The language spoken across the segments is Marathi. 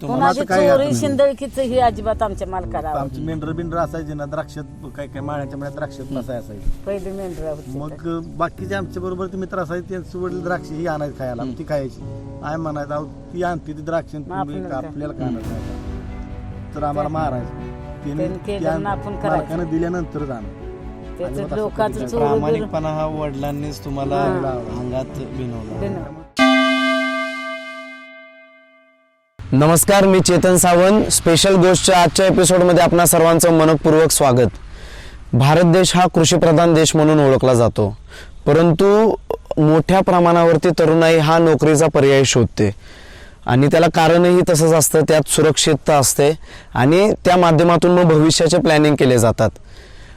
कुणाची काय चोरी. शिंदळकीच ही अजिबात आमच्या मालकाला आमची मेंढर बिंढर असायची ना द्राक्षात काय काय माळ्याच्या मळ्यात द्राक्षात बसाय असायची. पहिली मेंढरा होती मग बाकीचे आमच्या बरोबर ते मित्र असायचे त्यांचे वडील द्राक्ष ही आणायची खायला ती खायची. आय म्हणायचं अहो ती आणते ती द्राक्ष आणि आपल्याला काय? नाही तर आम्हाला मारायचं. त्याने दिल्यानंतर जाणं त्याचं लोकांचं प्रामाणिकपणा हा वडिलांनीच तुम्हाला. अंगात बिनवला. नमस्कार मी चेतन सावंत. स्पेशल गोष्टच्या आजच्या एपिसोडमध्ये आपणा सर्वांचं मनपूर्वक स्वागत. भारत देश हा कृषीप्रधान देश म्हणून ओळखला जातो. परंतु मोठ्या प्रमाणावरती तरुणाई हा नोकरीचा पर्याय शोधते. आणि त्याला कारणही तसंच असतं त्यात सुरक्षितता असते आणि त्या माध्यमातून मग भविष्याचे प्लॅनिंग केले जातात.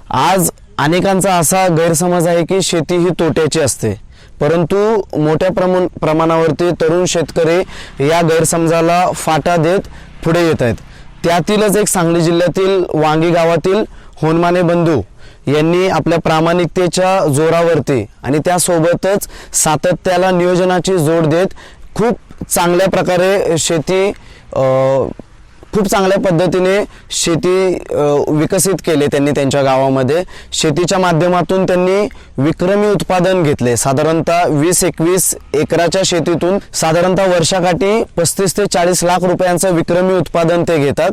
आज अनेकांचा असा गैरसमज आहे की शेती ही तोट्याची असते. परंतु मोठ्या प्रमाण प्रमाणावरती तरुण शेतकरी या गैरसमजाला फाटा देत पुढे येत आहेत. त्यातीलच एक सांगली जिल्ह्यातील वांगी गावातील होनमाने बंधू यांनी आपल्या प्रामाणिकतेच्या जोरावरती आणि त्यासोबतच सातत्याला नियोजनाची जोड देत खूप चांगल्या प्रकारे शेती खूप चांगल्या पद्धतीने शेती विकसित केले त्यांनी त्यांच्या गावामध्ये. शेतीच्या माध्यमातून त्यांनी विक्रमी उत्पादन घेतले. साधारणतः वीस एकवीस एकराच्या शेतीतून साधारणतः वर्षाकाठी पस्तीस ते चाळीस लाख रुपयांचं विक्रमी उत्पादन ते घेतात.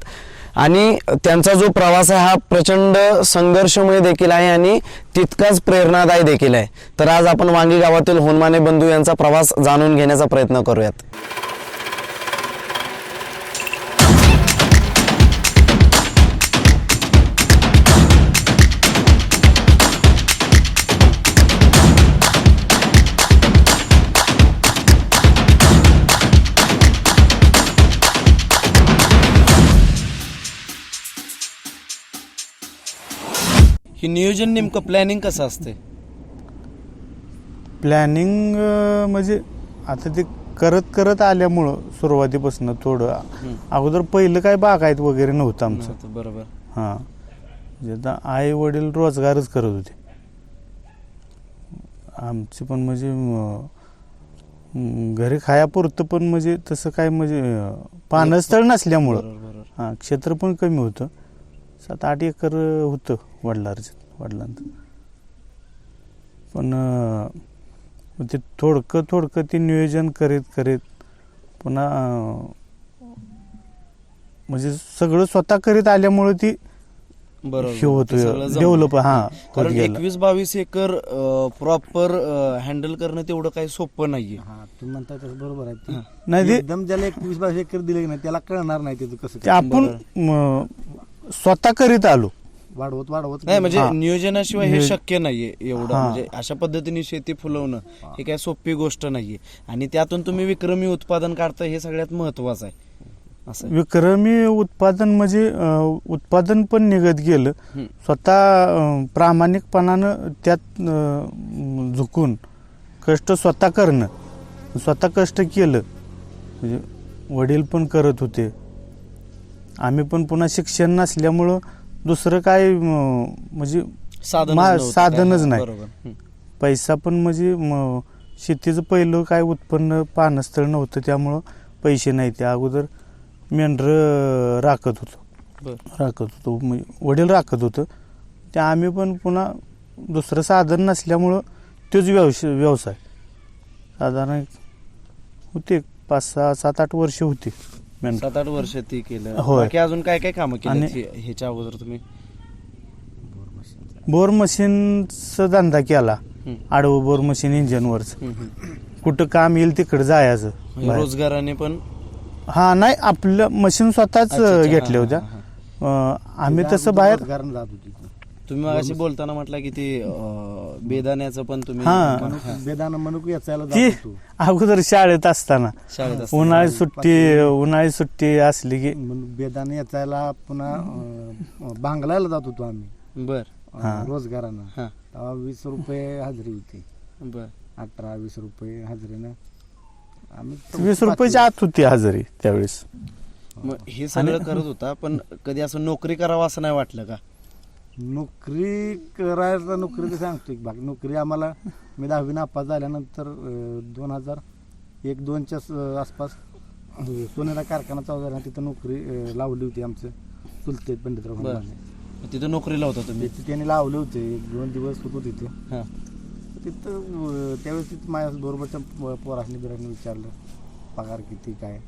आणि त्यांचा जो प्रवास आहे हा प्रचंड संघर्षमय देखील आहे आणि तितकाच प्रेरणादायी देखील आहे. तर आज आपण वांगी गावातील होनमाने बंधू यांचा प्रवास जाणून घेण्याचा प्रयत्न करूयात. नियोजन नेमकं प्लॅनिंग कसं असते प्लॅनिंग म्हणजे आता ते करत करत आल्यामुळं सुरुवातीपासून थोडं अगोदर पहिलं काय बागायत वगैरे नव्हतं आमचं. बरोबर. हां. म्हणजे आता आई वडील रोजगारच करत होते. आमची पण म्हणजे म, म, घरी खायापुरतं पण म्हणजे तसं काय म्हणजे अं, पानस्थळ नसल्यामुळं. बरोबर. बरोबर हां क्षेत्र पण कमी होतं. सात आठ एकर होतं वडिलांचं वडिलांचं पण ते थोडकं थोडकं ते नियोजन करीत करीत पुन्हा म्हणजे सगळं स्वतः करीत आल्यामुळे ती हे बरोबर होतं, ते सगळं जमलं. develop, हा, कारण. एकवीस बावीस एकर प्रॉपर हँडल करणं तेवढं काही सोपं नाहीये हा तुम्ही म्हणताय तसं बरोबर आहे. नाही एकदम ज्याला एकवीस बावीस एकर दिले की नाही त्याला कळणार नाही त्याचं कसं. आपण स्वतः करीत आलो वाढवत वाढवत नाही म्हणजे. नियोजनाशिवाय हे शक्य नाहीये एवढं. म्हणजे अशा पद्धतीने शेती फुलवणं हे काय सोपी गोष्ट नाहीये आणि त्यातून तुम्ही विक्रमी उत्पादन काढता हे सगळ्यात महत्वाचं आहे असं. विक्रमी उत्पादन म्हणजे उत्पादन पण निघत गेलं. स्वतः प्रामाणिकपणानं त्यात झुकून कष्ट स्वतः करणं स्वतः कष्ट केलं म्हणजे वडील पण करत होते आम्ही पण पुन्हा शिक्षण नसल्यामुळं दुसरं काय म्हणजे साधनच मा- नव्हतं. साधनच काय. नाही. बरोबर. हम्म. पैसा पण म्हणजे म, शेतीचं पहिलं काय उत्पन्न पानस्थळ नव्हतं त्यामुळं पैसे नाही. ते अगोदर मेंढर राखत होतो. बर. राखत होतो. म्हणजे वडील राखत होतं. ते आम्ही पण पुन्हा दुसरं साधन नसल्यामुळं तोच व्यवसाय व्यवसाय. साधारण होते पाच सहा सात आठ वर्ष होती. सात आठ वर्ष ती केलं. होय. बाकी अजून काय काय कामं केली आणि- ह्याच्या अगोदर तुम्ही? बोर मशीनचा धंदा केला. हम्म. आडवं बोर मशीन इंजनवरच. हम्म, हम्म. कुठं काम येईल तिकडे जायचं. म्हणजे बाहेर. रोजगाराने पण? हा नाही आपलं मशीन स्वतःच अच्छा, अच्छा, घेतल्या हा, होत्या हा, अं, आम्ही तसं बाहेर रोजगारानं जात होती. तुम्ही मगाशी बोलताना म्हटलं की ते अं, बेदाण्याचं पण तुम्ही हा. मनुक- बेदाना मनुक याचायला ती जात होतो अगोदर शाळेत असताना. शाळेत असताना. उन्हाळी सुट्टी उन्हाळी सुट्टी असली की मनुक बेदाना याचायला पुन्हा अं, बांगलायला जात होतो आम्ही. बर. अं, हा. रोजगारानं. हा. तेव्हा वीस रुपये हजेरी होती. बर. अठरा वीस रुपये हजेरीनं. आम्ही वीस रुपयाची आत होती हजेरी त्यावेळेस. मग हे सगळं करत होता पण कधी असं नोकरी करावं असं नाही वाटलं का? नोकरी करायला नोकरी तर सांगतो एक भाग. नोकरी आम्हाला मी दहावी नापास झाल्यानंतर दोन हजार एक दोनच्या स- आसपास सोनेरा कारखाना चालू झाला. तिथं नोकरी अं, लावली होती आमचं चुलते पंडितराव बरं. हनुमाने. तिथं नोकरीला होता तुम्ही? तिथे त्यांनी लावले होते. एक दोन दिवस होतो तिथे. हा. तिथं अं, त्यावेळेस तिथं माझ्या बरोबरच्या प- पोरासनी बिराने विचारलं पगार किती काय?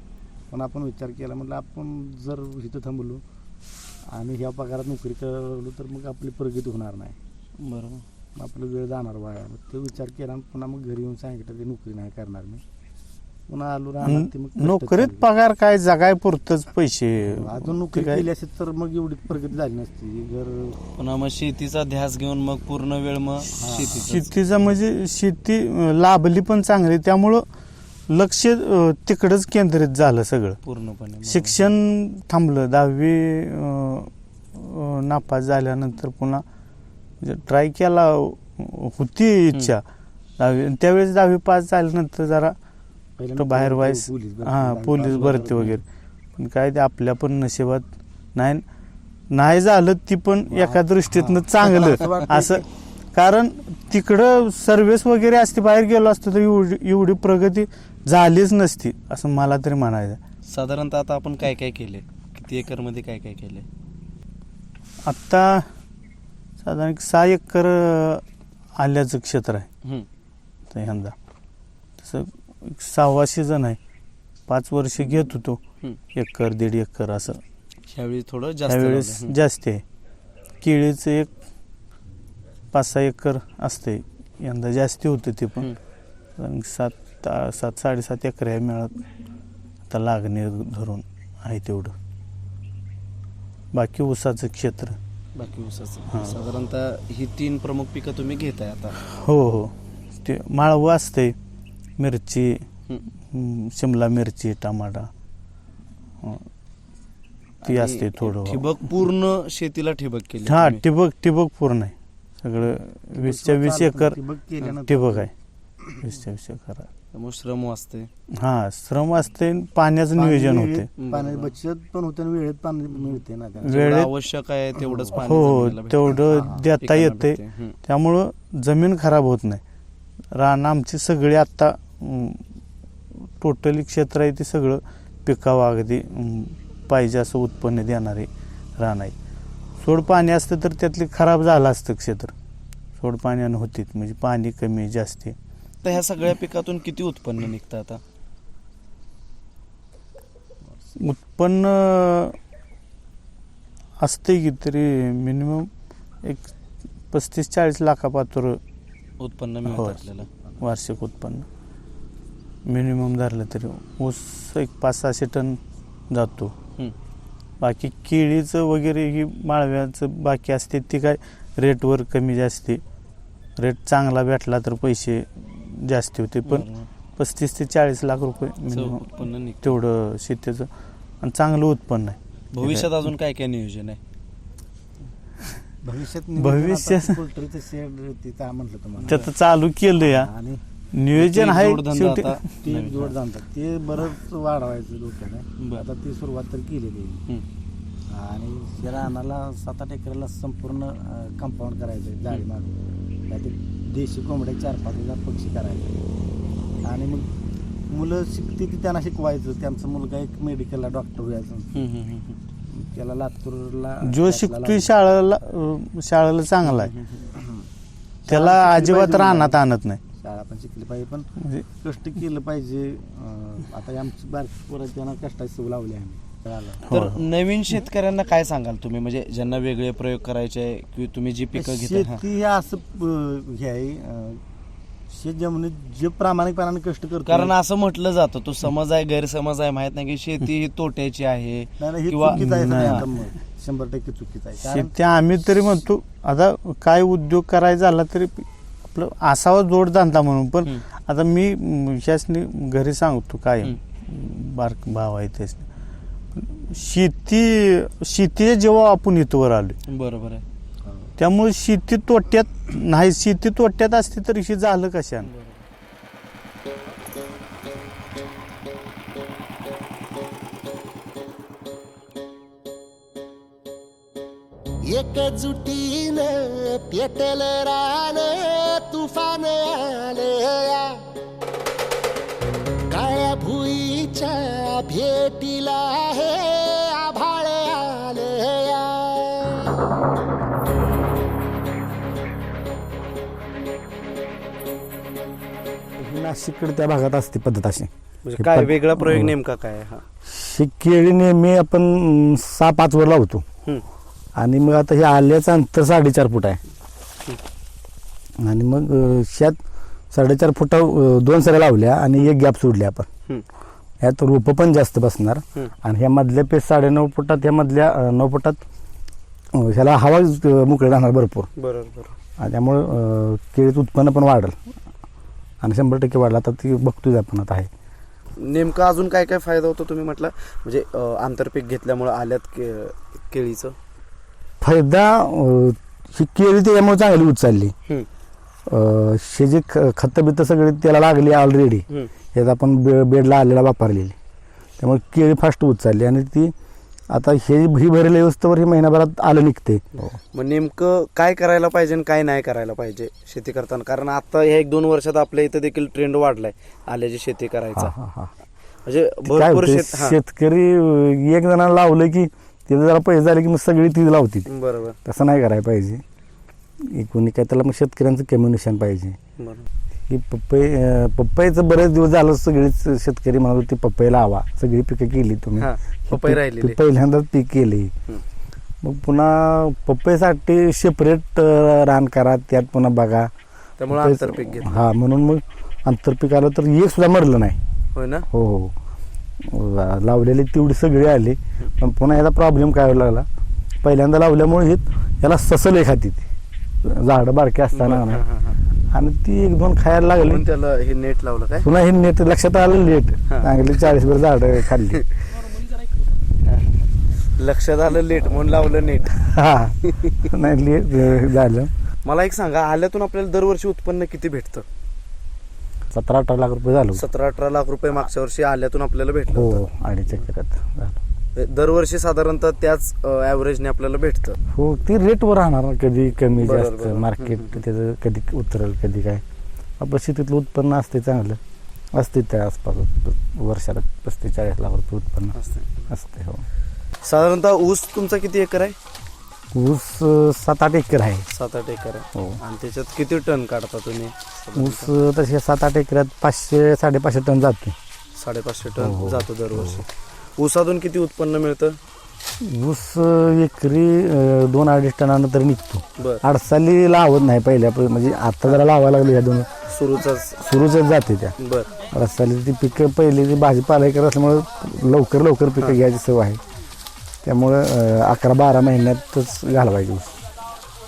पण आपण विचार केला. म्हटलं आपण जर इथं थांबलो आणि ह्या पगारात नोकरी करलो तर मग आपली प्रगती होणार नाही. बरोबर. मग आपला वेळ जाणार वाया मग तो विचार केला आणि पुन्हा मग घरी येऊन सांगितलं ते नोकरी नाही करणार मी. पुन्हा आलो राहणार ते मग कष्ट नोकरीत. पगार काय? जगाय पुरतच पैसे. अजून नोकरी काय- केली असेल तर मग एवढी प्रगती झाली नसती. जर पुन्हा मग शेतीचा ध्यास घेऊन मग पूर्ण वेळ मग शेतीचा. शेतीचं म्हणजे शेती अं, लाभली पण चांगली. त्यामुळं लक्ष अं, तिकडंच केंद्रित झालं सगळं. पूर्णपणे. शिक्षण थांबलं. दहावी अं, अं, नापास झाल्यानंतर पुन्हा ट्राय केला अं, होती इच्छा. दहावी त्यावेळेस दहावी पास झाल्यानंतर जरा तो बाहेर व्हायस हां पोलीस भरती. वगैरे. पण काय ते आपल्या पण नशिबात नाही. नाही झालं ती पण एका दृष्टीतनं चांगलं. असं कारण तिकडं सर्व्हिस वगैरे असते बाहेर गेलो असतो तर एवढी एवढी प्रगती झालीच नसती असं मला तरी म्हणायचं. साधारणतः आता आपण काय काय केले किती एकरमध्ये काय काय केले आत्ता साधारण एक सहा एकर अं, आल्याचं क्षेत्र आहे. हम्म. तर यंदा. तसं एक सहावा सीझन आहे. पाच वर्ष घेत होतो. हम्म. एकर दीड एकर असं. ह्यावेळी थोडं जास्त त्यावेळेस लावलंय. हम्म. जास्त आहे. केळीचं एक पाच सहा एकर असते यंदा जास्ती होते ते पण. आणि सात सात साडेसात एकर आहे मिळत आता लागणे धरून आहे तेवढं. बाकी ऊसाचं क्षेत्र. बाकी ऊसाचं. हां. साधारणतः ही तीन प्रमुख पिकं तुम्ही घेताय आता. हो हो. ते माळवं असते मिरची शिमला मिरची टमाटा. हं. ती असते थोडं. ठिबक पूर्ण शेतीला ठिबक केली हा. ठिबक ठिबक पूर्ण आहे. सगळं वीसच्या वीस एकर ठिबक केल्यानंतर ठिबक आहे वीसच्या वीस एकर आहे. त्यामुळे श्रम वाचते हा श्रम असते पाण्याचं पाणी नियोजन वेळेत- होते पाण्याची बचत पण होते आणि वेळेत पाणी मिळते ना त्यांना. जेवढं वेळेत- आवश्यक आहे तेवढंच पाणी हो जमिनीला भेटतं. तेवढं हा, देता पिकांना येते भेटते. हम्म. त्यामुळं जमीन खराब होत नाही रान आमची सगळी आत्ता टोटली क्षेत्र आहे ते सगळं पिकावं अगदी अं, पाहिजे असं उत्पन्न देणारे रान आहे सोड पाणी असतं तर त्यातले खराब झालं असतं क्षेत्र. सोड पाण्यानं होते. म्हणजे पाणी कमी जास्ती. तर ह्या सगळ्या पिकातून किती उत्पन्न निघतं आता? उत्पन्न असते की तरी मिनिमम एक पस्तीस चाळीस लाखापात्र उत्पन्न हो. मिळतं आपल्याला. वार्षिक उत्पन्न. मिनिमम धरलं तरी ऊस एक पाच सहाशे टन जातो. बाकी केळीचं वगैरे ही माळव्याचं बाकी असते ती काय रेटवर कमी जास्ती. रेट चांगला भेटला तर पैसे जास्ती होते पण. पस्तीस ते चाळीस लाख रुपये मिनिमम तेवढं शेतीचं. आणि चांगलं उत्पन्न आहे. भविष्यात अजून काय काय नियोजन आहे? भविष्यात भविष्यात- पोल्ट्रीचं शेड तिथं म्हटलं तुम्हाला त्यात चालू केलं या आणि नियोजन आहे शेवटी ते. जोड जाणतात ते बरंच वाढवायचं डोक्याने बरं. आता ती सुरुवात तर केलेली आहे. आणि त्या रानाला सात आठ एकराला संपूर्ण कंपाऊंड करायचं आहे जाळी मारून त्यात देशी कोंबड्या चार पाच हजार पक्षी करायचे आणि मग मुलं शिकते ती त्यांना शिकवायचं त्यांचा मुलगा एक मेडिकलला डॉक्टर व्हायचं. त्याला लातूरला जो शिकतोय. शाळेला शाळेला चांगला आहे. त्याला अजिबात रानात. आणत नाही शिकली पाहिजे पण म्हणजे कष्ट केलं पाहिजे अं, आता आमची बारकी पोरं त्यांना कष्टाची सवय लावली आम्ही. हो, तर. नवीन शेतकऱ्यांना काय सांगाल तुम्ही म्हणजे ज्यांना वेगळे प्रयोग करायचे आहे किंवा तुम्ही जी पिकं घेता हा. शेती हे असं अं, हे आहे अं, शेत जमिनीत जे प्रामाणिकपणाने कष्ट करतो कारण असं म्हटलं जातं तो समज आहे गैरसमज आहे माहीत नाही की शेती ही तोट्याची आहे नाही, नाही, हे किंवा चुकीचं आहे नाही. सगळ्यांचं मत. शंभर टक्के चुकीचं आहे कारण शेती आम्ही तरी म्हणतो आता काय उद्योग करायचा झाला तरी आपलं असावा जोडधंदा म्हणून पण. आता मी ह्यासनी घरी सांगतो काय. बारक भाव आहे त्यासनी शेती शेतीच्या जेव्हा आपण इथवर आलो बरोबर आहे त्यामुळे शेती तोट्यात नाही शेती तोट्यात असते तर हे झालं कशानं एकजुटीनं पेटल रान तुफान आलया. काळ्या भुईच्या भेटीला हे आभाळ आलया. ही नाशिककडे त्या भागात असते पद्धत अशी. म्हणजे काय वेगळा प्रयोग नेमका काय हा ही. केळी नेहमी आपण सहा पाच वर लावतो. हम्म. आणि मग आता हे आल्याचं अंतर साडेचार फूट आहे. आणि मग शेत साडेचार फुट दोन सऱ्या लावल्या आणि एक गॅप सोडली आपण. यात रोपं पण जास्त बसणार. आणि ह्या मधल्या पेस साडेनऊ फुटात ह्या मधल्या नऊ फुटात ह्याला हवा मोकळी राहणार भरपूर. बरोबर आणि त्यामुळं केळीचं उत्पन्न पण वाढेल. आणि शंभर टक्के वाढलं. आता ती बघतोय आपण आता आहे. नेमका अजून काय काय फायदा होतो तुम्ही म्हटलं? म्हणजे आंतरपीक घेतल्यामुळे आल्यात के- केळीचं? फायदा ही केळी त्याच्यामुळे चांगली उचलली. हे जे खतं बितं सगळी त्याला लागली ऑलरेडी. यात आपण बे बेडला आलेला वापरलेली. त्यामुळे केळी फास्ट उचलली आणि ती आता हे ही भरलेली व्यवस्थेवर ही महिनाभरात आलं निघते. मग नेमकं काय करायला पाहिजे आणि काय नाही करायला पाहिजे शेती करताना? कारण आता ह्या एक दोन वर्षात आपल्या इथं देखील ट्रेंड वाढलाय आल्याची शेती करायचा. हा, हा. म्हणजे भरपूर हा. शेतकरी एक जणांना लावलं की तिथे जरा पैसे झाले की मग सगळी ती लावती बरोबर. तसं नाही करायला पाहिजे. कोणी काय त्याला मग शेतकऱ्यांचं कम्युनिशन पाहिजे. की पपई अं, पपईचं बरेच दिवस झालं सगळीच शेतकरी म्हणत होती पपई लावा. सगळी पिकं केली तुम्ही. हा, पपई पी- राहिलेली. पी- पहिल्यांदाच पीक केली. मग पुन्हा पपईसाठी सेपरेट रान करा त्यात पुन्हा बघा. त्यामुळे आंतरपीक हा म्हणून मग आंतरपीक आलं तर एक सुद्धा मरलं नाही. ना? हो हो. लावलेली तेवढी सगळी आली. पण पुन्हा याचा प्रॉब्लेम काय व्हायला लागला? पहिल्यांदा लावल्यामुळे हे याला ससल एक हाती झाडं बारके असताना बरं, हा, हा, हा. आणि ती एक दोन खायला लागली. म्हणून त्याला हे नेट लावलं काय? पुन्हा हे नेट लक्षात आलं लेट. हा. चांगली चाळीस भर झाडं खाल्ली. लक्षात आलं लेट म्हणून लावलं नेट. हा. नाही लेट झालं. मला एक सांगा आल्यातून आपल्याला दरवर्षी उत्पन्न किती भेटतं? सतरा अठरा लाख रुपये झालं. सतरा अठरा लाख रुपये मागच्या वर्षी आल्यातून आपल्याला भेटलं हो होतं. अडीच एकरात झालं. दरवर्षी साधारणतः त्याच ऍव्हरेजने आपल्याला भेटतं. हो ती रेटवर राहणार ना कधी कमी बरोबर, जास्त बरोबर. मार्केट त्याचं कधी उतरेल कधी काय. आपलं शेतीतलं उत्पन्न असते चांगलं. असते त्या आसपास वर्षाला पस्तीस चाळीस लाख रुपये उत्पन्न. असते. असते हो. साधारणतः ऊस तुमचा किती एकर आहे? ऊस अं, सात आठ एकर आहे. सात आठ एकर आहे. हो. आणि त्याच्यात किती टन काढता तुम्ही? ऊस अं, तसे सात आठ एकरात पाचशे साडेपाचशे टन जाते साडेपाचशे हो, टन हो. जातो दरवर्षी. ऊसातून किती उत्पन्न मिळतं? ऊस एकरी अं, दोन अडीच टनानं तरी निघतो. बर. अडसाली लावत नाही पहिल्या प- म्हणजे आता जरा लावायला लागली ह्या दोन. सुरूचाच. सुरूच जाते त्या. बर. ती पिकं पहिली ती भाजीपाला करत असल्यामुळे लवकर लवकर पिकं घ्यायची सवय आहे. त्यामुळं अं, अकरा बारा महिन्यातच घालवायची ऊस.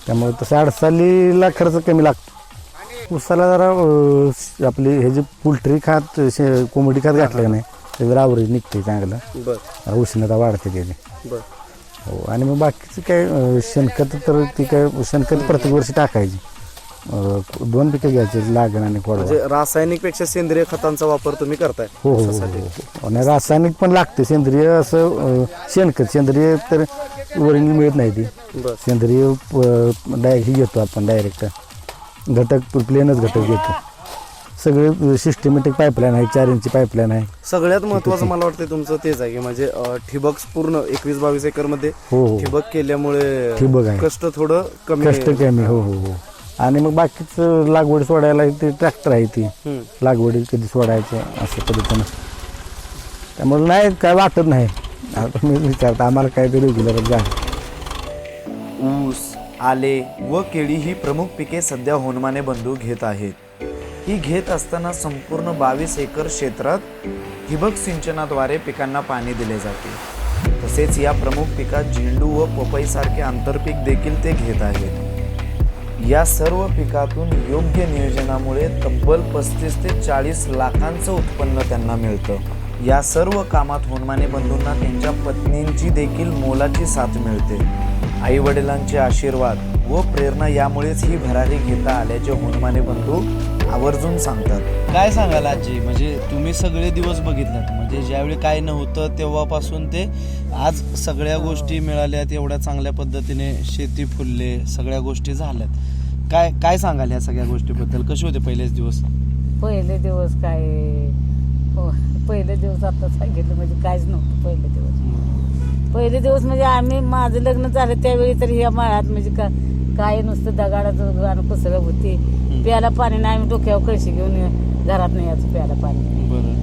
त्यामुळे तसं अडसालीला खर्च कमी लागतो. ऊसाला जरा अं, आपली हे जे पोल्ट्री खात शे- कोंबडी खात घातलं का नाही ते जरा आवरेज निघते चांगलं. बर. उष्णता वाढते त्याची. बर. हो आणि मग बाकीचं काय अं, शेणखत तर ती काय शेणखत प्रत्येक वर्षी टाकायची. अं, दोन पिकं घ्यायची लागण आणि कोडवा म्हणजे रासायनिकपेक्षा सेंद्रिय खतांचा वापर तुम्ही करताय हो हो, हो ऊसासाठी. हो. आणि रासायनिक पण लागते सेंद्रिय असं अं, शेणखत सेंद्रिय तर ओरिजिनल मिळत नाही ती. बर. सेंद्रिय डायरेक्ट ही घेतो आपण डायरेक्ट. घटक प्लेनच घटक घेतो. सगळे सिस्टमॅटिक पाईपलाईन आहे चार इंची पाईपलाईन आहे. सगळ्यात महत्वाचं मला वाटतं तुमचं तेच आहे की म्हणजे अं, ठिबक पूर्ण एकवीस बावीस एकरमध्ये हो हो. ठिबक केल्यामुळे ठिबक आहे. कष्ट थोडं कमी कष्ट कमी हो हो हो. आणि मग बाकीचं लागवड सोडायला ते ट्रॅक्टर आहे ती. हम्म. लागवडी कधी सोडायचं असं पद्धतीनं. त्यामुळे नाही काय वाटत नाही. आता मी विचारतो आम्हाला काय ते रेग्युलर जा ऊस आले व केळी ही प्रमुख पिके सध्या होनमाने बंधू घेत आहेत. ही घेत असताना संपूर्ण बावीस एकर क्षेत्रात ठिबक सिंचनाद्वारे पिकांना पाणी दिले जाते. तसेच या प्रमुख पिकात झेंडू व पपईसारखे आंतरपीक देखील ते घेत आहेत. या सर्व पिकातून योग्य नियोजनामुळे तब्बल पस्तीस ते चाळीस लाखांचं उत्पन्न त्यांना मिळतं. या सर्व कामात होनमाने बंधूंना त्यांच्या पत्नींची देखील मोलाची साथ मिळते. आई वडिलांचे आशीर्वाद व प्रेरणा यामुळेच ही भरारी घेता आल्याचे होनमाने बंधू आवर्जून सांगतात. काय सांगाल आजी? म्हणजे तुम्ही सगळे दिवस बघितलात. म्हणजे ज्यावेळी काय नव्हतं तेव्हापासून ते आज सगळ्या गोष्टी मिळाल्यात एवढ्या चांगल्या पद्धतीने शेती फुलले सगळ्या गोष्टी झाल्यात. काय काय सांगाल या सगळ्या गोष्टीबद्दल? कसे होते पहिलेच दिवस? पहिले दिवस काय? हो पहिले दिवस आता सांगितलं म्हणजे काहीच नव्हतं पहिले दिवस. पहिले दिवस म्हणजे आम्ही माझं लग्न झालं त्यावेळी तर ह्या माळात म्हणजे का काय नुसतं दगाडाचं गाणं कुसळं होती. प्यायला पाणी नाही आम्ही डोक्यावर कळशी घेऊन घरात नाही यायचं प्यायला पाणी. बरं.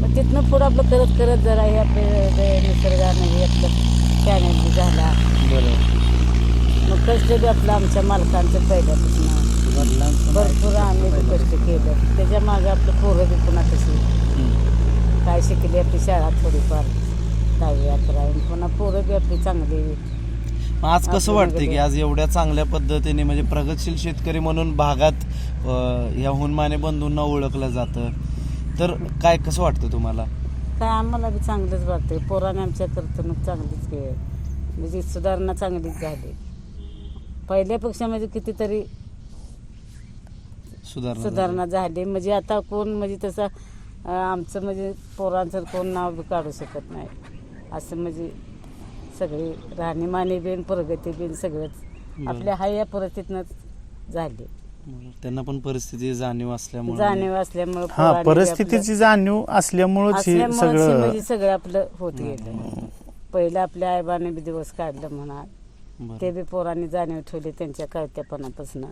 मग तिथनं पुढं आपलं करत करत जरा हे आपले निसर्गानं हे आपलं झाला. बरं. मग कष्ट बी आपलं आमच्या मालकांचं पहिल्यापासून भरपूर आम्ही बी कष्ट केलं. त्याच्यामागे आपलं पोरं बी पुन्हा कशी काय शिकली आपली शाळा थोडीफार दहावी अकरा पुन्हा पोरं बी आपली चांगली. आज कसं आपलं वाटतं की. आज एवढ्या चांगल्या पद्धतीने म्हणजे प्रगतशील शेतकरी म्हणून भागात अं, या हुनमाने बंधूंना ओळखलं जातं? तर काय कसं वाटतं तुम्हाला? काय आम्हाला बी चांगलंच वाटतंय. पोराने आमच्या कर्तणूक चांगलीच केली म्हणजे सुधारणा चांगलीच झाली. पहिल्यापेक्षा म्हणजे कितीतरी सुधारणा झाली. म्हणजे आता कोण म्हणजे तसं आमचं म्हणजे पोरांचं कोण नाव बी काढू शकत नाही. असं म्हणजे सगळी राहणीमानी बिन प्रगती बिन सगळंच. आपल्या हाय या परिस्थितीनं झाली. त्यांना पण परिस्थिती जाणीव असल्यामुळे जाणीव असल्यामुळे हा पोरांनी परिस्थितीची जाणीव असल्यामुळंच हे असल्यामुळेच हे सगळं म्हणजे सगळं आपलं होत गेलं. पहिलं आपल्या आईबाने बी दिवस काढलं म्हणा. बरं. ते बी पोरांनी जाणीव ठेवली त्यांच्या कळत्यापणापासून.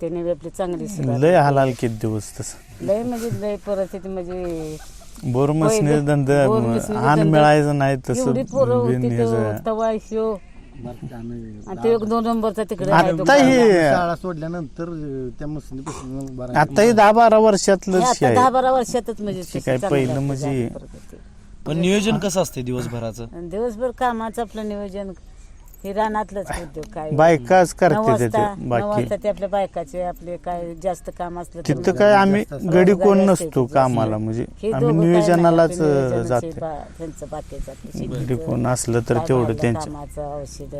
त्याने बी आपली चांगली लय हालाल किती दिवस तसं. लय म्हणजे लय परिस्थिती म्हणजे बोर मसने पहिलं धंदा बोर मसनीचे आण धंदे मिळायचं नाही तसं एवढी पोरं बिन होती ह्याचं. तो तवा ह्यो आणि ते एक दोन नंबरचा तिकडे आता. हे शाळा सोडल्यानंतर अं, त्या मशीनीपासून बरं आता हे दहा बारा हे वर्षातलंच आता हे दहा आहे बारा वर्षातच म्हणजे चांगली पहिलं म्हणजे-. पण नियोजन कसं असते दिवसभराचं आणि दिवसभर कामाचं आपलं नियोजन हे रानातलंच उद्योग काय? बायकाच नऊ करते वाजता नऊ बाकी. ते आपल्या बायकाचे आपले काय जास्त काम असलं तर तिथं मग काय आम्ही गडी कोण नसतो कामाला म्हणजे आम्ही काय नियोजनालाच नाही, आपलं नियोजनच जाते बा- त्यांचं बाकीचं आपलं गडी कोण असलं तर काय तेवढं त्यांचं. कामाचं औषध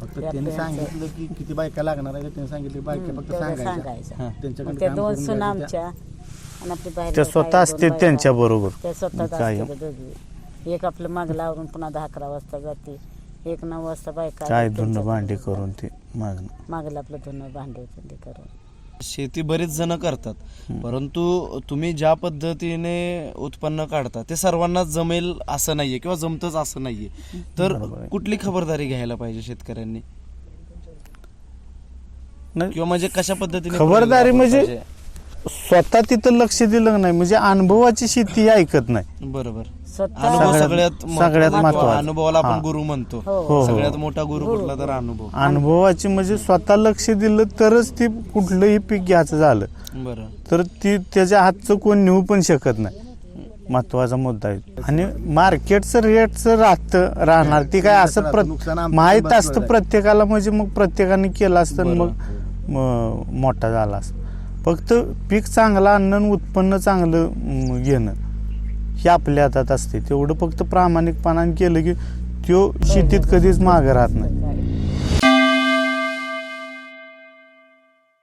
फक्त त्यांनी सांगितलं की किती बायका लागणार आहे त्यांनी सांगितलं की बायका फक्त सांगायच्या. सांगायचं त्यांच्याकडे त्या काम दोन करून सुना घ्यायचं. आमच्या आणि आपली बाहेर त्या स्वतः असते त्यांच्या बरोबर. त्या स्वतः काय दोघी. एक आपलं मागं आवरून पुन्हा दहा अकरा वाजता जाते. एक नऊ वाजता बायका काय धुणं भांडी. करून ते मागणं. मागलं आपलं धुणं भांडी ते करून. शेती बरीच जण करतात परंतु तुम्ही ज्या पद्धतीने उत्पन्न काढता ते सर्वांनाच जमेल असं नाहीये किंवा जमतच असं नाहीये. तर कुठली खबरदारी घ्यायला पाहिजे शेतकऱ्यांनी? नाही. किंवा म्हणजे कशा पद्धतीने खबरदारी म्हणजे- पाहिजे? स्वतः तिथं लक्ष दिलं नाही म्हणजे अनुभवाची शेती ऐकत नाही. बरोबर. स्वतः अनुभव सगळ्यात- सगळ्यात सगळ्यात महत्त्वाचा. महत्त्वाचा. अनुभवाला आपण हा. गुरु म्हणतो हो. हो. सगळ्यात मोठा गुरु कुठला तर अनुभव अनुभवाची म्हणजे स्वतः लक्ष दिलं तरच ते कुठलंही पीक घ्यायचं झालं बरं तर ती त्याच्या हातचं कोण नेऊ पण शकत नाही महत्त्वाचा मुद्दा आहे आणि मार्केटचं रेटचं राहतं राहणार ती काय असं नुकसान आमचं माहीत बसलं असतं आहे. प्रत्येकाला म्हणजे मग प्रत्येकाने केलं असतं आणि मग म- मोठा झाला असतं फक्त पीक चांगलं आणणं आणि उत्पन्न चांगलं म, घेणं हे आपल्या हातात असते. तेवढं फक्त प्रामाणिकपणाने केलं की तो शेतीत कधीच मागं राहत नाही.